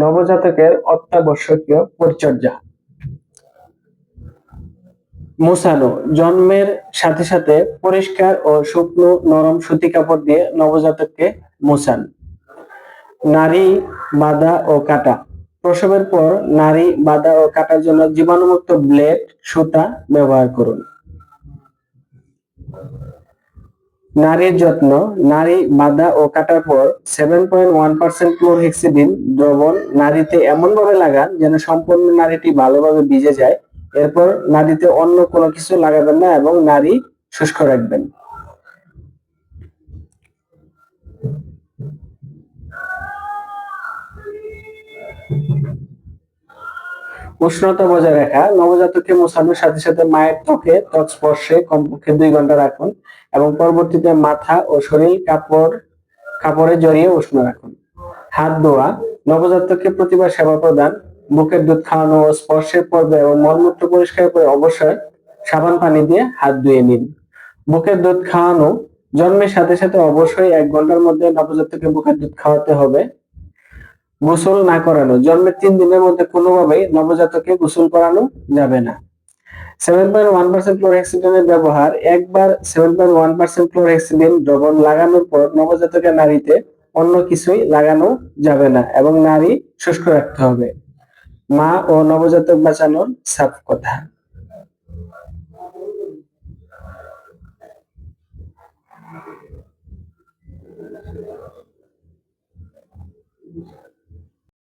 নবজাতকের অত্যাবশ্যকীয় পরিচর্যা। মুছানো জন্মের সাথে সাথে পরিষ্কার ও শুকনো নরম সুতি কাপড় দিয়ে নবজাতককে মুছান নারী বাধা ও কাটা। প্রসবের পর নারী বাধা ও কাটার জন্য জীবাণুমুক্ত ব্লেড, সুতা ব্যবহার করুন। নারীর যত্ন, নারী বাধা ও কাটার পর seven point one percent chlorhexidine দ্রবণ নারীতে এমন ভাবে লাগান যেন সম্পূর্ণ নারীটি ভালোভাবে ভিজে যায়। এরপর নারীতে অন্য কোনো কিছু লাগাবেন না এবং নারী শুষ্ক রাখবেন। উষ্ণতা বজায় রাখা, নবজাতককে মোছানোর সাথে সাথে মায়ের ত্বকে ত্বক স্পর্শে কমপক্ষে দুই ঘণ্টা রাখুন এবং পরবর্তীতে মাথা ও শরীর কাপড়, কাপড়ে জড়িয়ে উষ্ণ রাখুন। হাত ধোয়া নবজাতককে প্রতিবার সেবা প্রদান, বুকের দুধ খাওয়ানো ও স্পর্শের পর্বে এবং মলমূত্র পরিষ্কার করে অবশ্যই সাবান, পানি দিয়ে হাত ধুয়ে নিন। বুকের দুধ খাওয়ানো, জন্মের সাথে সাথে অবশ্যই এক ঘণ্টার মধ্যে নবজাতককে বুকের দুধ খাওয়াতে হবে। গোসল না করানো, জন্মের তিন দিনের মধ্যে কোনোভাবেই নবজাতকে গোসল করানো যাবে না। সেভেন পয়েন্ট ওয়ান পার্সেন্ট ক্লোরহেক্সিডেনের ব্যবহার, একবার seven point one percent chlorhexidine দ্রবণ লাগানোর পর নবজাতকের নারীতে অন্য কিছুই লাগানো যাবে না এবং নারী শুষ্ক রাখতে হবে। মা ও নবজাতক বাঁচানোর সাফ কথা।